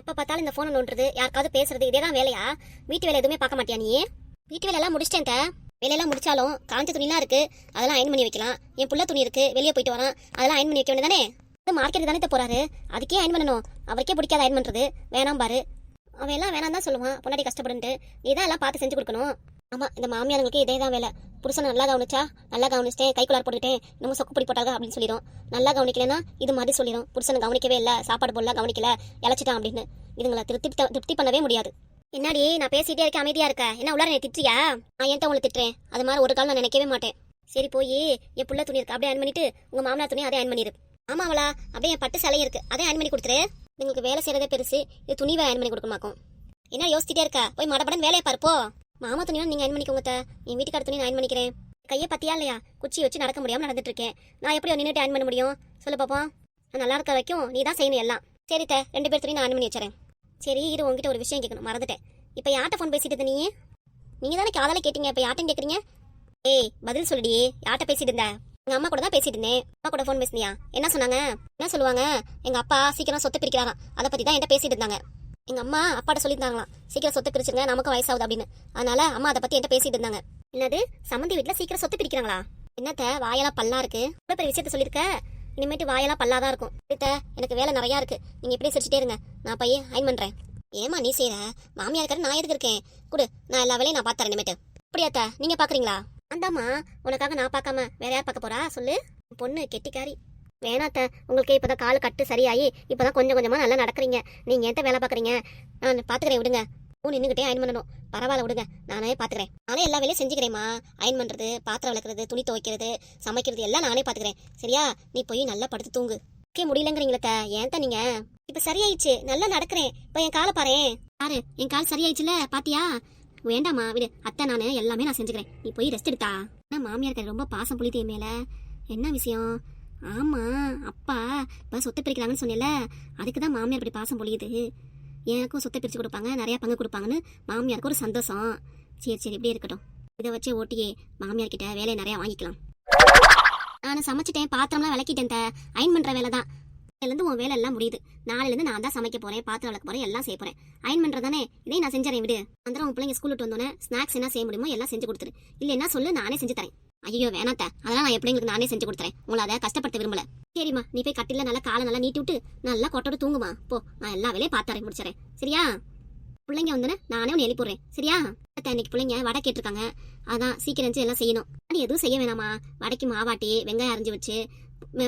எப்ப பார்த்தாலும் இந்த போனை நோண்டுறது யாருக்காவது பேசுறது இதே தான் வேலையா? வீட்டு வேலை எதுவுமே பார்க்க மாட்டியா நீ? வீட்டு வேலையெல்லாம் முடிச்சிட்டேன் வேலையெல்லாம் முடிச்சாலும் காஞ்ச துணிலாம் இருக்கு. அதெல்லாம் அயன் பண்ணி வைக்கலாம். என் புள்ள துணி இருக்கு. வெளியே போயிட்டு வரான். அதெல்லாம் அயன் பண்ணி வைக்க வேண்டியதானே மார்க்கெட் தானே போறாரு? அதுக்கே அயன் பண்ணணும். அவருக்கே பிடிக்காத அயன் பண்றது. வேணாம் பாரு. அவன் எல்லாம் வேணாம் தான் சொல்லுவான். பொண்டாட்டி கஷ்டப்படுன்ட்டு. நீ தான் எல்லாம் பார்த்து செஞ்சு கொடுக்கணும். ஆமா இந்த மாமியாருங்களுக்கு இதே தான் வேலை. புருஷனை நல்லா கவனிச்சா நல்லா கவனிச்சிட்டேன் கைக்குள்ளார் போட்டுக்கிட்டேன் நம்ம சொக்கு பிடி போட்டாங்க அப்படின்னு சொல்லிடும் நல்லா கவனிக்கலன்னா இது மாதிரி சொல்லிடும் புருஷனை கவனிக்கவே இல்லை சாப்பாடு போடல கவனிக்கல இழைச்சிட்டான் அப்படின்னு. இதுங்களை திருப்தி திருப்தி பண்ணவே முடியாது. என்னாடி நான் பேசிட்டே இருக்க அமைதியா இருக்க. என்ன உள்ளார நீ திட்டுறியா? நான் ஏன் உங்களை திட்டுறேன்? அது மாதிரி ஒரு கால் நான் நினைக்கவே மாட்டேன். சரி போய் என் புள்ள துணி இருக்கு அப்படியே அயன் பண்ணிட்டு உங்க மாமனார் துணி அதே அயன் பண்ணிரு. ஆமா அவளா? அப்படியே என் பட்டு சிலை இருக்கு அதே அயன் பண்ணி கொடுத்துரு. உங்களுக்கு வேலை செய்யறதே பெருசு. இது துணிவை அயன் பண்ணி கொடுக்க மாக்கும் என்ன யோசிச்சுட்டே இருக்கா? போய் மடப்படன் வேலையை பார்ப்போ மாமா துணியும் நீங்க அயன் பண்ணிக்கோங்க என் வீட்டுக்கார துணி நான் அயன் பண்ணிக்கிறேன். கையை பத்தியா இல்லையா? குச்சி வச்சு நடக்க முடியாம நடந்துட்டு இருக்கேன். நான் எப்படி நின்றுட்டு அயன் பண்ண முடியும்? சொல்லு பாப்போம். நான் நல்லா இருக்க வரைக்கும் நீ தான் செய்யணும் எல்லாம். சரி தே ரெண்டு பேர் துணி நான் அயன் பண்ணி வச்சுறேன் சரி இரு உங்ககிட்ட ஒரு விஷயம் கேட்கணும். மறந்துட்டேன். இப்போ யார்கிட்ட ஃபோன் பேசிட்டு நீ? நீங்க தானே காதால கேட்டீங்க. இப்போ யார்ட்டும் கேட்குறீங்க ஏய் பதில் சொல்லுடி. யார்கிட்ட பேசிட்டு இருந்த. எங்கள் அம்மா கூட தான் பேசிட்டு இருந்தேன். அம்மா கூட ஃபோன் பேசுனியா? என்ன சொன்னாங்க? என்ன சொல்லுவாங்க? எங்க அப்பா சீக்கிரம் சொத்து பிரிக்கிறாராம். அதை பத்தி தான் என்கிட்ட பேசிட்டு இருந்தாங்க. எங்க அம்மா அப்பாட்ட சொல்லியிருந்தாங்களாம். சீக்கிரம் சொத்து பிரிச்சிருங்க நமக்கு வயசாகுது அப்படின்னு. அதனால அம்மா அதை பத்தி என்கிட்ட பேசிட்டு இருந்தாங்க என்னது சம்மந்தி வீட்டில் சீக்கிரம் சொத்து பிரிக்கிறாங்களா? என்னத்த வாயெல்லாம் பல்லா இருக்கு. இவ்வளவு பெரிய விஷயத்த சொல்லியிருக்க? இனிமேட்டு வாயெல்லாம் பல்லா தான் இருக்கும். அடுத்த எனக்கு வேலை நிறையா இருக்கு. நீங்க இப்படியே சிரிச்சிட்டே இருங்க. நான் போய் அயன் பண்றேன். ஏமா நீ செய்யற மாமியா இருக்கிற நான் எதுக்கு இருக்கேன்? குடு நான் எல்லா வேலையும் நான் பார்த்தேன் இனிமேட்டு. அப்படியாத்த நீங்க பாக்குறீங்களா? அந்தாம்மா உனக்காக நான் பார்க்காம வேற யார் பார்க்க போறா? சொல்லு. பொண்ணு கெட்டிக்காரி. வேணாத்த உங்களுக்கு இப்பதான் கால் கட்டு சரியாயி இப்பதான் கொஞ்சம் கொஞ்சமாக நல்லா நடக்கிறீங்க. நீங்க எந்த வேலை பார்க்குறீங்க? நான் பார்த்துக்கிறேன் விடுங்க. ஊ நின்றுக்கிட்டே அயன் பண்ணணும். பரவாயில்ல விடுங்க. நானே பார்த்துக்கிறேன் நானே எல்லா வேலையும் செஞ்சுக்கிறேம்மா. அயன் பண்ணுறது பாத்திரம் விளக்குறது துணி துவைக்கிறது சமைக்கிறது எல்லாம் நானே பார்த்துக்கிறேன் சரியா? நீ போய் நல்லா படுத்து தூங்கு. ஓகே முடியலங்கிறீங்களத்த ஏன்ட்ட நீங்க? இப்போ சரியாயிடுச்சு. நல்லா நடக்கிறேன். இப்போ என் காலை பாரேன். பாரு என் கால் சரியாயிடுச்சுல? பாத்தியா? வேண்டாம்மா விடு. அத்தை நான் எல்லாமே நான் செஞ்சுக்கிறேன். நீ போய் ரெஸ்ட் எடுத்தா. ஆனால் மாமியார் ரொம்ப பாசம் புளித்தே என் என்ன விஷயம்? ஆமாம் அப்பா இப்போ சொத்தை பிரிக்கிறாங்கன்னு சொன்னேன்ல அதுக்கு தான் மாமியார் இப்படி பாசம் பொழியுது. எனக்கும் சொத்தை பிரித்து கொடுப்பாங்க நிறையா பங்கு கொடுப்பாங்கன்னு மாமியாருக்கு ஒரு சந்தோஷம். சரி சரி இப்படியே இருக்கட்டும். இதை வச்சு ஓட்டியே மாமியார் கிட்ட வேலையை நிறையா வாங்கிக்கலாம். நான் சமைச்சிட்டேன் பாத்திரம்லாம் விளக்கிட்டேன் த. அயன் பண்ணுற வேலை தான் இருந்து உன் வேலை எல்லாம் முடியுது. நாளையிலேருந்து நான் தான் சமைக்க போகிறேன் பாத்திரம் விளக்க போகிறேன் எல்லாம் செய்ய போகிறேன் அயன் பண்றதானே இதையும் நான் செஞ்சுறேன் விடு. அந்த உன் பிள்ளைங்க ஸ்கூல் விட்டு வந்தோன்னே ஸ்நாக்ஸ் என்ன செய்ய முடியுமோ எல்லாம் செஞ்சு கொடுத்துரு. இல்லைன்னா சொல்லு நானே செஞ்சு தரேன். ஐயோ வேணாத்த. அதெல்லாம் நான் எப்படி எங்களுக்கு நானே செஞ்சு கொடுத்துறேன். உங்களை அதை கஷ்டப்படுத்த விரும்பல. சரிம்மா நீ போய் கட்டில நல்லா காலை நல்லா நீட்டி விட்டு நல்லா கொட்டோட தூங்குமா. போ நான் எல்லா வேலையும் பார்த்தாரேன் முடிச்சிடறேன். சரியா? பிள்ளைங்க வந்தோன்னே நானே உன்னை எழுப்பிடுறேன் சரியா? அத்தை, இன்னைக்கு பிள்ளைங்க வடை கேட்டிருக்காங்க. அதான் சீக்கிரம் எல்லாம் செய்யணும். ஆனால் எதுவும் செய்ய வேணாமா வடைக்கு மாவாட்டி வெங்காயம் அரைஞ்சு வச்சு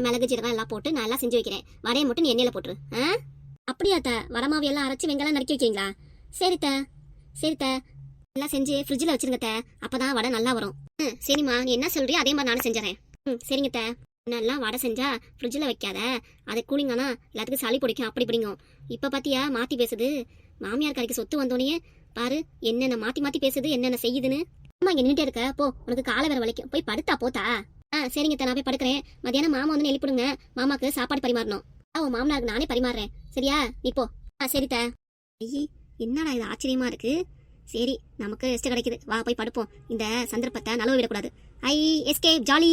மிளகு ஜீரகம் எல்லாம் போட்டு நான் எல்லாம் செஞ்சு வைக்கிறேன். வடையை மட்டும் நீ எண்ணெயில் போட்டுரு. ஆ? அப்படியா த வரமாவி எல்லாம் அரைச்சி வெங்காயம் நறுக்கி வைக்கிறீங்களா? சரித்த சரித்த எல்லாம் செஞ்சு ஃப்ரிட்ஜில் வச்சுருங்க த அப்பதான் வடை நல்லா வரும். ம் சரிம்மா நீ என்ன சொல்றியோ அதே மாதிரி நானும் செஞ்சுறேன். ம் சரிங்க த நல்லா வடை செஞ்சா ஃப்ரிட்ஜில் வைக்காத. அது கூலிங்கன்னா எல்லாத்துக்கும் சளி பிடிக்கும் அப்படி பிடிக்கும் இப்போ பார்த்தியா மாற்றி பேசுது. மாமியார் கறிக்கு சொத்து வந்தோடனே பாரு என்னென்ன மாற்றி மாற்றி பேசுது என்னென்ன செய்யுதுன்னு. அம்மா இங்கே நின்றுட்டே இருக்க. போ உனக்கு காலை வேற வலிக்கும் போய் படுத்தா போத்தா? ஆ சரிங்க நான் போய் படுக்கிறேன். மதியானம் மாமா வந்து எழுப்பிடுங்க. மாமாக்கு சாப்பாடு பரிமாறணும். ஆ உன் மாமனாருக்கு நானே பரிமாறுறேன் சரியா? நீ போ. ஆ சரி த ஐயே என்னடா இது ஆச்சரியமா இருக்கு? சரி நமக்கு ரெஸ்ட் கிடைக்குது. வா போய் படுப்போம். இந்த சந்தர்ப்பத்தை நழுவ விடக்கூடாது. ஐ எஸ்கேப் ஜாலி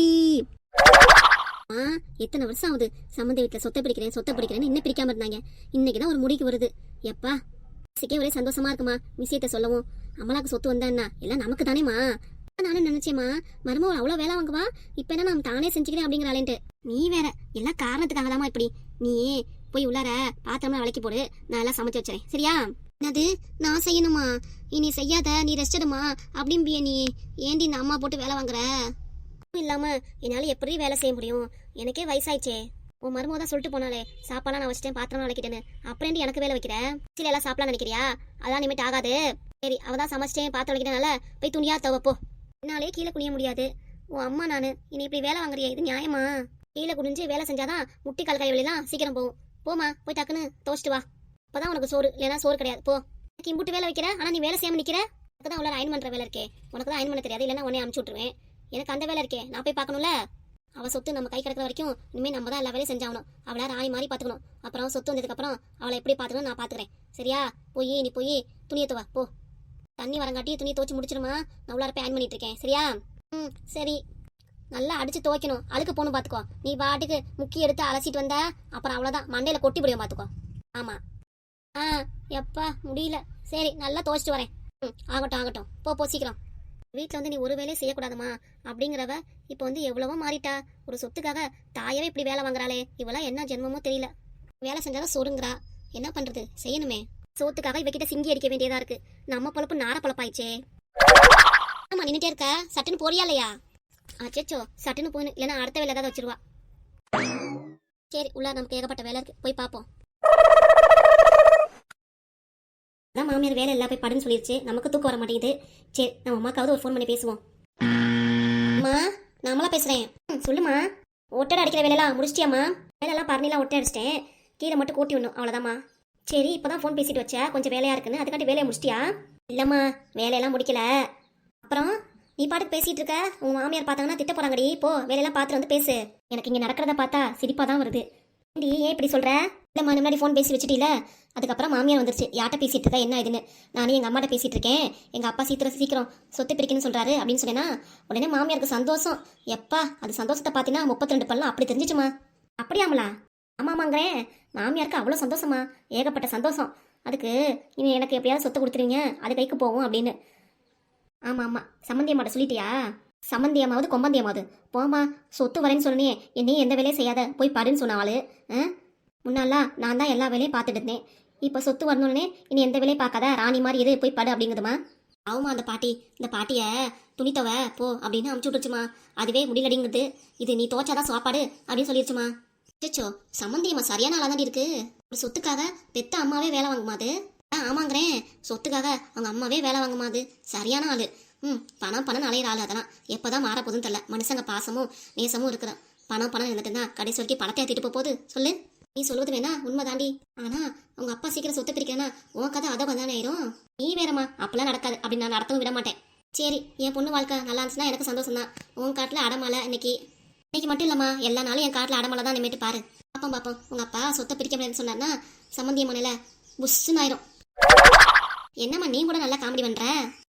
ஆ எத்தனை வருஷம் ஆகுது? சம்மந்த வீட்டில் சொத்தை பிடிக்கிறேன் சொத்தை பிடிக்கிறேன்னு இன்னும் பிரிக்காம இருந்தாங்க. இன்னைக்கு தான் ஒரு முடிக்கு வருது. எப்பா சிக்கே ஒரே சந்தோஷமா இருக்குமா? விஷயத்த சொல்லவும். அமலாக்கு சொத்து வந்தான்னா எல்லாம் நமக்கு தானேமா நானும் நினைச்சேம்மா. மருமகள் அவ்வளோ வேலை வாங்குவா? இப்போ என்ன நான் தானே செஞ்சுக்கிறேன் அப்படிங்கிறாளேன்ட்டு. நீ வேற எல்லாம் காரணத்துக்காக தாமா இப்படி. நீ போய் உள்ளார பாத்திரம்லாம் விளக்கி போடு. நான் எல்லாம் சமைச்சு வச்சுறேன் சரியா? என்னது? நான் செய்யணுமா? இனி செய்யாத நீ ரெஸ்ட் எடுமா? அப்படிம்பிய நீ. ஏண்டி இந்த அம்மா போட்டு வேலை வாங்குற? இல்லாம என்னால எப்படி வேலை செய்ய முடியும்? எனக்கே வயசாயிச்சே உன் மருமக தான் சொல்லிட்டு போனாலே சாப்பாடுலாம் நான் வச்சுட்டேன் பாத்திரம் விளக்கிட்டேன்னு. அப்புறம் எனக்கு வேலை வைக்கிற? சில எல்லாம் சாப்பிடலாம் நினைக்கிறியா? அதான் நிமிட் ஆகாது. சரி அவ தான் சமைச்சிட்டேன் பாத்திரம் விளக்கிட்டனால போய் துணியா துவப்போ. என்னாலே கீழே குனிய முடியாது. உன் அம்மா நான் இனி இப்படி வேலை வாங்குறியா இது நியாயமா? கீழே குனிஞ்சு வேலை செஞ்சாதான் முட்டி கால் கை வழியெல்லாம் சீக்கிரம் போகும். போமா போய் டக்குன்னு துவச்சிட்டு வா. அப்பதான் உனக்கு சோறு இல்லைன்னா சோறு கிடையாது. போ. எனக்கு இம்புட்டு வேலை வைக்கிற ஆனா நீ வேலை செய்யாம நிக்கிற? எனக்கு தான் உள்ள அயன் பண்ற வேலை இருக்கே. உனக்கு தான் அயன் பண்ண தெரியாது இல்லைன்னா உடனே அனுப்பிச்சு விட்டுருவேன். எனக்கு அந்த வேலை இருக்கே. நான் போய் பார்க்கணும்ல? அவ சொத்து நம்ம கை கிடக்கிற வரைக்கும் இனிமே நம்ம தான் எல்லா வேலையும் செஞ்சாகணும். அவளை ராணி மாதிரி பார்த்துக்கணும். அப்புறம் சொத்து வந்ததுக்கு அப்புறம் அவளை எப்படி பார்த்துக்கணும் நான் பார்த்துக்கிறேன். சரியா? போய் நீ போய் துணியை துவா போ. தண்ணி வரங்காட்டி துணியை துவச்சி முடிச்சிருமா? நான் உள்ளார போய் அயன் பண்ணிட்டு இருக்கேன். சரியா? ம் சரி. நல்லா அடிச்சு துவைக்கணும். அழுக்கு போகணும் பார்த்துக்கோ நீ பாட்டுக்கு முக்கி எடுத்து அலசிட்டு வந்தா அப்புறம் அவ்வளோதான் மண்டையில கொட்டி போடுவோம் பார்த்துக்கோ ஆமா. எப்பா முடியல. சரி நல்லா துவைச்சிட்டு வரேன். ம் ஆகட்டும் ஆகட்டும். போ போ சீக்கிரம். வீட்டில் வந்து நீ ஒரு வேலையும் செய்யக்கூடாதுமா. அப்படிங்கிறவ இப்போ வந்து எவ்வளவோ மாறிட்டா. ஒரு சொத்துக்காக தாயவே இப்படி வேலை வாங்குறாளே. இவெல்லாம் என்ன ஜென்மமோ தெரியல. வேலை செஞ்சாதான் சொருங்குறா என்ன பண்றது? செய்யணுமே. சோத்துக்காக இவகிட்ட சிங்கி அடிக்க வேண்டியதா இருக்கு. நம்ம பொழப்பு நார பொழப்பாயிச்சே ஆமா நின்னுட்டே இருக்க. சட்டுன்னு போறியா இல்லையா? அச்சோ சட்டுன்னு போயினு இல்லைன்னா அடுத்த வேலை ஏதாவது வச்சிருவா. சரி உள்ள நமக்கு ஏகப்பட்ட வேலை இருக்கு. போய் பார்ப்போம் அதான் மாமியார் வேலை எல்லாம் போய் படுன்னு சொல்லிருச்சு. நமக்கு தூக்கம் வர மாட்டேங்குது. சரி நம்ம அம்மாக்காவது ஒரு ஃபோன் பண்ணி பேசுவோம். அம்மா நாமளா பேசுறேன். ம், சொல்லுமா. ஒட்டடை அடிக்கிற வேலையெல்லாம் முடிச்சிட்டியாம்மா? வேலையெல்லாம் பரணிலாம் ஒட்டை அடிச்சிட்டேன். கீழே மட்டும் கூட்டி விடணும் அவ்வளோதாம்மா சரி இப்போ தான் ஃபோன் பேசிட்டு வச்சேன் கொஞ்சம் வேலையாக இருக்குன்னு. அதுக்காண்டி வேலையை முடிச்சிட்டியா? இல்லைம்மா வேலையெல்லாம் முடிக்கல. அப்புறம் நீ பாட்டுக்கு பேசிட்டு இருக்க. உங்க மாமியார் பார்த்தாங்கன்னா திட்ட போறாங்கடி. போ வேலையெல்லாம் பார்த்துட்டு வந்து பேசு. எனக்கு இங்க நடக்கிறத பார்த்தா சிரிப்பா தான் வருது ஏன் இப்படி சொல்ற? இல்லைம்மா முன்னாடி ஃபோன் பேசி வச்சுட்டீல அதுக்கப்புறம் மாமியார் வந்துருச்சு. யார்கிட்ட பேசிட்டு இருக்கா? என்ன இதுன்னு? நானே எங்கள் அம்மாட்ட பேசிட்டு இருக்கேன். எங்கள் அப்பா சீக்கிரம் சீக்கிரம் சொத்து பிரிக்கணும்னு சொல்கிறாரு அப்படின்னு சொன்னேன்னா உடனே மாமியாருக்கு சந்தோஷம். எப்பா அது சந்தோஷத்தை பார்த்தீங்கன்னா முப்பத்தி ரெண்டு பல்லாம் அப்படி தெரிஞ்சிச்சுமா? அப்படியாமலா ஆமாமாங்கிறேன் மாமியாருக்கு அவ்வளோ சந்தோஷமா? ஏகப்பட்ட சந்தோஷம். அதுக்கு நீங்கள் எனக்கு எப்படியாவது சொத்தை கொடுத்துருவீங்க? அது கைக்கு போகும் அப்படின்னு. ஆமாம் ஆமாம் சம்மந்தியம்மாட்ட சொல்லிட்டியா? சம்மந்தியமாவது கொம்பந்தியமாவது போமா சொத்து வரேன்னு சொன்னே என்னையும் எந்த வேலையும் செய்யாத. போய் பாருன்னு சொன்னாள் ஆ? முன்னாலாம் நான் தான் எல்லா வேலையும் பார்த்துட்டு இருந்தேன். இப்போ சொத்து வரணும்னே இனி எந்த வேலையும் பார்க்காத ராணி மாதிரி இரு போய் படு அப்படிங்குதுமா. ஆமாம் அந்த பாட்டி இந்த பாட்டியை துணி துவ போ அப்படின்னு அமுச்சு விட்டுருச்சுமா. அதுவே முடியலடிங்குது. இது நீ தோச்சாதான் சாப்பாடு அப்படின்னு சொல்லிருச்சுமா. அச்சோ சம்மந்தியம்மா சரியான ஆளாக தான் இருக்கு. ஒரு சொத்துக்காக பெத்த அம்மாவே வேலை வாங்குமாது ஆ ஆமாங்கிறேன். சொத்துக்காக அவங்க அம்மாவே வேலை வாங்குமாது சரியான ஆள். ம் பணம் பணம் அலையிற ஆள் அதெல்லாம். எப்போ தான் போகுதுன்னு தெரில மனுஷங்க பாசமும் நேசமும் இருக்கிற பணம் பணம் இருந்துட்டு தான் கடைசி வரைக்கும் பணத்தை ஏற்றிட்டு போகுது. சொல்லு. நீ சொல்வது வேணா உண்மை தாண்டி ஆனா உங்க அப்பா சீக்கிரம் சொத்து பிரிக்கிறேன்னா உன் கதை அதை வந்தானே ஆயிரும். நீ வேறம்மா அப்பெல்லாம் நடக்காது அப்படி நான் நடத்தவும் விட மாட்டேன். சரி என் பொண்ணு வாழ்க்கை நல்லா இருந்துச்சுன்னா எனக்கு சந்தோஷம் தான் உன் காட்டில் அடமலை இன்னைக்கு. இன்னைக்கு மட்டும் இல்லம்மா எல்லா நாளும் என் காட்டில் அடமலை தான் நிமிட்டு பாரு. பாப்போம் பாப்போம். உங்க அப்பா சொத்தை பிரிக்க முடியாதுன்னு சொன்னார்னா சம்மந்திய மனையில புஷ்ஷுன்னு ஆயிரும். என்னம்மா நீ கூட நல்லா காமெடி பண்ற?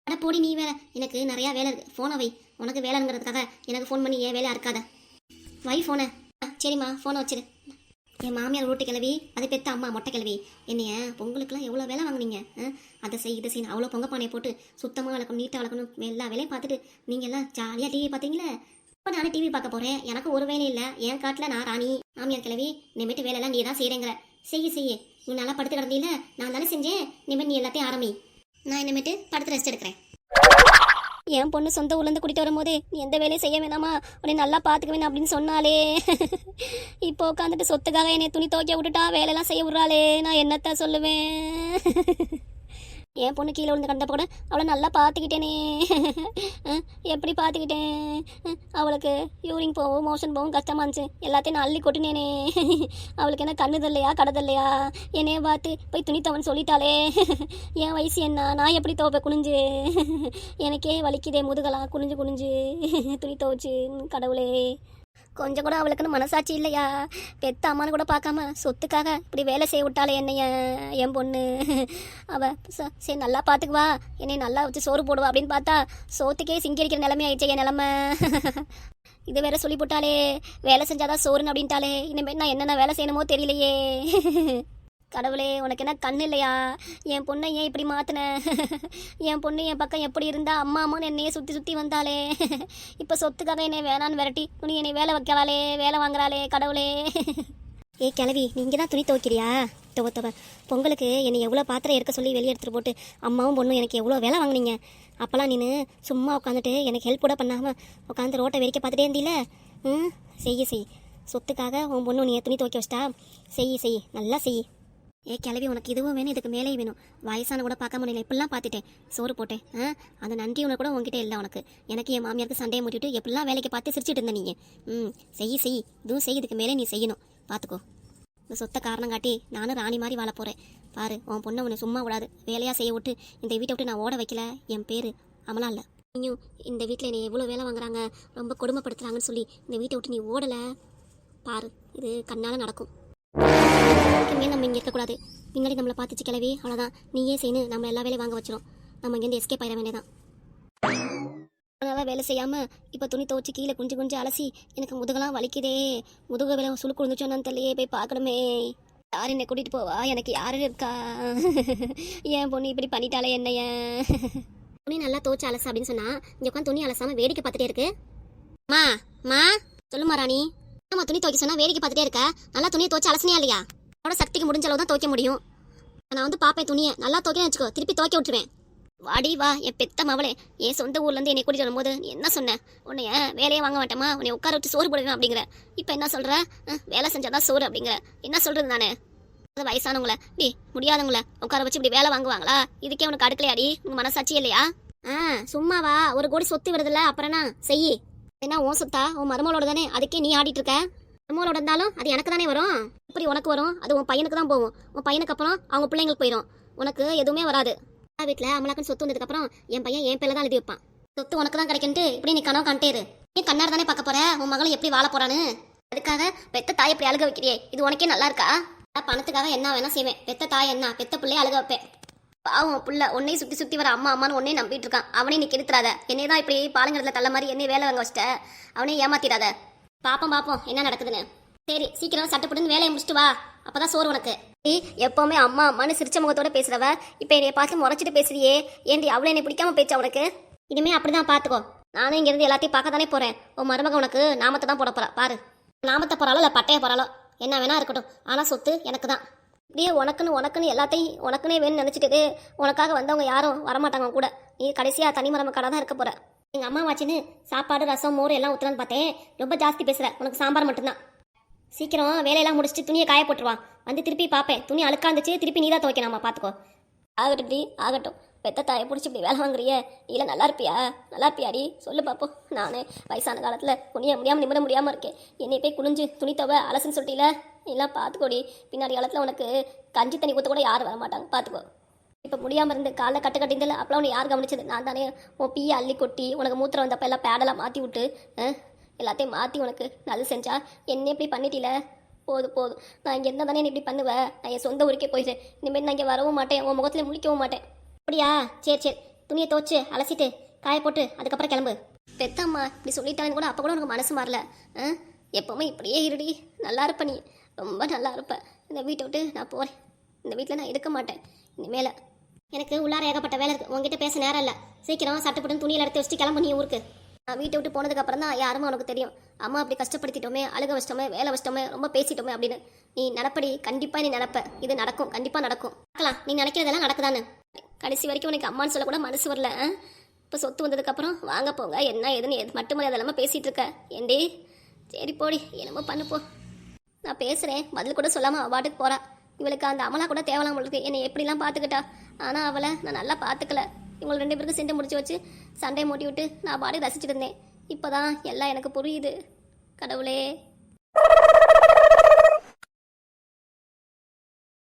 அட போடி நீ வேற. எனக்கு நிறைய வேலை இருக்கு. போனை வை. உனக்கு வேலைங்கிறதுக்காக எனக்கு ஃபோன் பண்ணி ஏன் வேலையா இருக்காத. வை ஃபோனை சரிம்மா ஃபோனை வச்சிரு. என் மாமியார் ரோட்டு கிளவி அது பெத்த அம்மா மொட்டை கிளவி. என்னைய பொங்கலுக்குலாம் எவ்வளோ வேலை வாங்குனீங்க? ஆ? அதை செய் இதை செய்யணும் அவ்வளோ பொங்க பானையை போட்டு சுத்தமாக வளர்க்கணும் நீட்டாக வளர்க்கணும் எல்லா வேலையும் பார்த்துட்டு நீங்கள் எல்லாம் ஜாலியாக டிவி பார்த்தீங்களே? இப்போ நானும் டிவி பார்க்க போகிறேன் எனக்கு ஒரு வேலை இல்லை. என் காட்டில் நான் ராணி. மாமியார் கிளவி இனிமேட்டு வேலையெல்லாம் நீ தான் செய்கிறேங்கிற செய்ய செய்ய. நீ நல்லா படுத்து கிடந்தீல நான் தானே செஞ்சேன். இனிமேல் நீ எல்லாத்தையும் ஆரம்பி. நான் இனிமேட்டு படுத்து ரெஸ்ட் எடுக்கிறேன். என் பொண்ணு சொந்த ஊர்லேருந்து கூட்டிகிட்டு வரும்போது நீ எந்த வேலையும் செய்ய வேணாமா? உன்னை நல்லா பார்த்துக்க வேணாம் அப்படின்னு சொன்னாலே இப்போ உட்காந்துட்டு சொத்துக்காக என்னை துணி துவைக்க விட்டுட்டா வேலையெல்லாம் செய்ய விட்றாளே நான் என்னத்த சொல்லுவேன்? என் பொண்ணு கீழே விழுந்து கண்டப்ப கூட அவளை நல்லா பார்த்துக்கிட்டேனே. எப்படி பார்த்துக்கிட்டேன்? அவளுக்கு யூரின் போகும் மோஷன் போகவும் கஷ்டமா இருந்துச்சு. எல்லாத்தையும் நான் அள்ளி கொட்டினேனே. அவளுக்கு என்ன கண்ணுதில்லையா கடதில்லையா கடது இல்லையா என்னைய பார்த்து போய் துணி தவன் சொல்லிட்டாளே. என் வயசு என்ன? நான் எப்படி துவப்பேன்? குனிஞ்சு. எனக்கே வலிக்குதே முதுகலாம் குனிஞ்சு குனிஞ்சு. துணி துவைச்சு கடவுளே. கொஞ்சம் கூட அவளுக்குன்னு மனசாட்சி இல்லையா? பெத்த அம்மானு கூட பார்க்காம சொத்துக்காக இப்படி வேலை செய்ய விட்டாளே என்னைய என் பொண்ணு. அவ சரி நல்லா பார்த்துக்குவா என்னை நல்லா வச்சு சோறு போடுவா அப்படின்னு பார்த்தா சோத்துக்கே சிங்கரிக்கிற நிலைமை ஆயிடுச்சு என் நிலமை. இது வேற சொல்லி போட்டாலே வேலை செஞ்சாதான் சோறுன்னு அப்படின்ட்டாலே இனிமேல் நான் என்னென்ன வேலை செய்யணுமோ தெரியலையே. கடவுளே உனக்கு என்ன கண்ணு இல்லையா? என் பொண்ணை ஏன் இப்படி மாற்றின என் பொண்ணு என் பக்கம் எப்படி இருந்தா அம்மா அம்மான்னு என்னையே சுற்றி சுற்றி வந்தாளே. இப்போ சொத்துக்காக என்னை வேணான்னு விரட்டி துணி என்னை வேலை வைக்கிறாளே வேலை வாங்குறாளே கடவுளே. ஏ கிளவி நீங்கள் தான் துணி துவைக்கிறியா? துவ துவ. பொங்கலுக்கு என்னை எவ்வளோ பாத்திரம் எடுக்க சொல்லி வெளியே எடுத்துகிட்டு போட்டு அம்மாவும் பொண்ணும் எனக்கு எவ்வளோ வேலை வாங்கினீங்க? அப்போல்லாம் நீ சும்மா உட்காந்துட்டு எனக்கு ஹெல்ப் கூட பண்ணாமல் உட்காந்து ரோட்டை வெறிக்க பார்த்துட்டே இருந்தீல? ம் செய்ய செய் சொத்துக்காக உன் பொண்ணு நீ துணி துவைக்க வச்சிட்டா? செய் செய் நல்லா செய் ஏ கிளவி உனக்கு இதுவும் வேணும் இதுக்கு மேலே வேணும். வயசான கூட பார்க்க முடியல இப்படிலாம் பார்த்துட்டேன்? சோறு போட்டேன். ஆ அந்த நன்றி உனக்கு கூட உங்ககிட்ட இல்லை உனக்கு. எனக்கு என் மாமியாருக்கு சண்டையை முடிவிட்டு எப்படிலாம் வேலைக்கு பார்த்து சிரிச்சிட்டு இருந்த நீங்கள் ம் செய் செய். இதுவும் செய் இதுக்கு மேலே நீ செய்யணும். பார்த்துக்கோ. இந்த சொத்தை காரணம் காட்டி நானும் ராணி மாதிரி வாழ போகிறேன் பாரு உன் பொண்ணை உன்னை சும்மா விடாது. வேலையாக செய்ய விட்டு இந்த வீட்டை விட்டு நான் ஓட வைக்கல. என் பேர் அமலா இல்லை. நீயும் இந்த வீட்டில் என்னை எவ்வளோ வேலை வாங்குறாங்க? ரொம்ப கொடுமைப்படுத்துறாங்கன்னு சொல்லி இந்த வீட்டை விட்டு நீ ஓடலை. பாரு இது கண்ணால் நடக்கும். இனிமேல் நம்ம இங்கே இருக்கக்கூடாது. பின்னாடி நம்மளை பார்த்துச்சு கிளவி அவ்வளோதான் நீயே செய்யு நம்ம எல்லா வேலையும் வாங்க வச்சிரும். நம்ம இங்கேருந்து எஸ்கேப் ஆயிட வேண்டியதான் அதனால் வேலை செய்யாமல் இப்போ துணி துவச்சி கீழே குஞ்சு குஞ்சு அலசி எனக்கு முதுகெல்லாம் வலிக்குதே. முதுகு வேலை சுழு குழுந்துச்சோன்னு தெரியலையே போய் பார்க்கணுமே. யார் என்னை கூட்டிட்டு போவா? எனக்கு யார் இருக்கா? என் பொண்ணு இப்படி பண்ணிட்டாலே என்னைய துணி நல்லா துவச்சி அலசு அப்படின்னு சொன்னால் இங்கே உட்காந்து துணி அலசாம வேடிக்கை பார்த்துட்டே இருக்கு. மா மா சொல்லுமா ராணி. ஆமாம் துணி துவைக்க சொன்னால் வேடிக்கை பார்த்துட்டே இருக்க? நல்லா துணியை துவச்சி அலசனியா இல்லையா? உன்னோட சக்திக்கு முடிஞ்ச அளவு தான் துவைக்க முடியும். நான் வந்து பாப்பேன் துணியை. நல்லா துவைக்கன்னு வச்சுக்கோ. திருப்பி துவைக்க விட்டுருவேன். வாடி வா. என் பெத்த மவளே. என் சொந்த ஊர்ல இருந்து என்னை கூட்டிட்டு வரும்போது நீ என்ன சொன்ன? உன்னைய வேலையே வாங்க மாட்டேமா உன்னை உட்கார வச்சு சோறு போடுவேன் அப்படிங்கிற. இப்போ என்ன சொல்ற? அஹ், வேலை செஞ்சாதான் சோறு அப்படிங்கிற. என்ன சொல்றது நானு? அது வயசானவங்கள. டி முடியாதவங்கள. உட்கார வச்சு இப்படி வேலை வாங்குவாங்களா? இதுக்கே உனக்கு அடுக்கலையாடி? உங்க மனசாட்சி இல்லையா? ஆ சும்மாவா? ஒரு கோடி சொத்து வருதுல்ல. அப்புறம் என்ன செய்யி என்ன உன் சொத்தா? உன் மருமகளோட தானே? அதுக்கே நீ ஆடிட்டு இருக்க. மருமகளோட இருந்தாலும் அது எனக்கு தானே வரும். இப்படி உனக்கு வரும்? அது உன் பையனுக்கு தான் போகும். உன் பையனுக்கு அப்புறம் அவங்க பிள்ளைங்களுக்கு போயிடும் உனக்கு எதுவுமே வராது. வீட்டில் அமலாக்குன்னு சொத்து வந்ததுக்கப்புறம் என் பையன் என் பேரில் தான் எழுதி வைப்பான். சொத்து உனக்கு தான் கிடைக்குன்ட்டு இப்படி நீ கனவு கண்டேரு நீ கண்ணார் தானே பார்க்க போற? உன் மகளும் எப்படி வாழ போறான்னு? அதுக்காக பெத்த தாய் இப்படி அழுக வைக்கிறியே. இது உனக்கே நல்லா இருக்கா? பணத்துக்காக என்ன வேணா செய்வேன். பெத்த தாய் என்ன? பெத்த பிள்ளைய அழுக வைப்பேன். பாவம் புள்ள. உன்னையும் சுத்தி சுத்தி வர அம்மா அம்மான்னு உன்னே நம்பிட்டு இருக்கான். அவனே நீ கெடுத்துறாத. என்னை தான் இப்படி பாலங்கிறதுல தள்ள மாதிரி என்னை வேலை வாங்க வச்சிட்ட. அவனே ஏமாத்திடாத. பாப்போம் பாப்போம் என்ன நடக்குதுன்னு. சரி சீக்கிரம் சட்டுப்பட்டுன்னு வேலையை முடிச்சிட்டு வா. அப்பதான் சோறு உனக்கு. எப்பவுமே அம்மா அம்மான்னு சிரிச்ச முகத்தோட பேசுறவ இப்ப என்னைய பார்த்து முறைச்சிட்டு பேசுறியே. ஏண்டி அவளை என்னை பிடிக்காம பேச்சா உனக்கு? இனிமே அப்படிதான் பாத்துக்கோ. நானும் இங்க இருந்து எல்லாத்தையும் பார்க்க தானே போறேன். உன் மருமக உனக்கு நாமத்தை தான் போட போறா. பாரு. நாமத்தை போறாளோ இல்ல பட்டைய போறாளோ? என்ன வேணா இருக்கட்டும். ஆனா சொத்து எனக்கு தான் இப்படியே உனக்குன்னு உனக்குன்னு எல்லாத்தையும் உனக்குனே வேணும்னு நினச்சிட்டு உனக்காக வந்தவங்க யாரும் வரமாட்டாங்க கூட. நீ கடைசியாக தனி மரம கடை தான் இருக்க போற. எங்கள் அம்மா வாச்சின்னு சாப்பாடு ரசம் மோர் எல்லாம் ஊற்றுலான்னு பார்த்தேன். ரொம்ப ஜாஸ்தி பேசுகிற உனக்கு சாம்பார் மட்டும்தான். சீக்கிரம் வேலையெல்லாம் முடிச்சுட்டு துணியை காய போட்டுருவான் வந்து திருப்பி பார்ப்பேன் துணி அழுக்கா இருந்துச்சு திருப்பி நீ தான் துவைக்கணுமா பார்த்துக்கோ ஆகட்டும் இப்படி ஆகட்டும். பெத்த தாயை பிடிச்சி இப்படி வேலை வாங்குறியே. இல்லை நல்லா இருப்பியா? நல்லா இருப்பியாடி சொல்லு பார்ப்போம் நானே வயசான காலத்தில் குனிய முடியாமல் நிமிட முடியாமல் இருக்கேன். என்னை போய் குனிஞ்சு துணி தவ அலசுன்னு சொல்லிட்டீல? எல்லாம் பார்த்துக்கோடி பின்னாடி காலத்தில் உனக்கு கஞ்சி தண்ணி ஊற்ற கூட யாரும் வரமாட்டாங்க. பார்த்துக்கோ இப்போ முடியாமல் இருந்து காலைல கட்டு கட்டிங்கல அப்பலாம் உன்னை யார் கவனிச்சது? நான் தானே. உன் பீயை அள்ளி கொட்டி உனக்கு மூத்திரம் வந்தப்ப எல்லாம் பேடெல்லாம் மாற்றி விட்டு எல்லாத்தையும் மாற்றி உனக்கு நல்லது செஞ்சா என்ன இப்படி பண்ணிட்டீல? போதும் போதும். நான் இங்கே இருந்தால் தானே நீ இப்படி பண்ணுவேன் நான் என் சொந்த ஊருக்கே போயிட்டேன் இனிமேல் நான் இங்கே வரவும் மாட்டேன். உன் முகத்தில் முழிக்கவும் மாட்டேன். அப்படியா? சரி சரி. துணியை துவச்சு அலசிட்டு காய போட்டு அதுக்கப்புறம் கிளம்பு. பெத்தம்மா இப்படி சொல்லிட்டாலும் கூட அப்போ கூட உனக்கு மனசு மாறல. ஆ? எப்பவுமே இப்படியே இருடி. நல்லா இருப்ப நீ. ரொம்ப நல்லா இருப்ப. இந்த வீட்டை விட்டு நான் போகிறேன் இந்த வீட்டில் நான் இருக்க மாட்டேன். இனிமேல் எனக்கு உள்ளார ஏகப்பட்ட வேலை இருக்கு. உங்ககிட்ட பேச நேரம் இல்லை. சீக்கிரம் சட்டப்பட்டு துணியில் எடுத்து வச்சுட்டு கிளம்பு நீ ஊருக்கு. நான் வீட்டை விட்டு போனதுக்கு அப்புறம் தான் யாரும் உனக்கு தெரியும். அம்மா அப்படி கஷ்டப்படுத்திட்டோமே அழுக வச்சிட்டோமே வேலை வச்சிட்டோமே ரொம்ப பேசிட்டோமே அப்படின்னு. நீ நடப்படி கண்டிப்பாக நீ நடப்ப இது நடக்கும். கண்டிப்பாக நடக்கும். பார்க்கலாம். நீ நினைக்கிறதெல்லாம் நடக்குதானு கடைசி வரைக்கும் உனக்கு அம்மான்னு சொல்ல கூட மனசு வரல. இப்போ சொத்து வந்ததுக்கப்புறம் வாங்க போங்க. என்ன ஏதுன்னு எது மட்டும் மரியாதை பேசிகிட்டு இருக்க. ஏண்டி? சரி போடி. என்னமோ பண்ணு போ. நான் பேசுகிறேன் பதில் கூட சொல்லாமல் வாட்டுக்கு போகிறேன் போகிறா இவளுக்கு அந்த அமலா கூட தேவலாம் உங்களுக்கு என்னை எப்படிலாம் பார்த்துக்கிட்டா? ஆனால் அவளை நான் நல்லா பார்த்துக்கல. இவங்க ரெண்டு பேருக்கும் சிண்டை முடிச்சு வச்சு சண்டையை மூட்டி விட்டு நான் பாடி ரசிச்சுட்டு இருந்தேன். இப்போ தான் எல்லாம் எனக்கு புரியுது. கடவுளே.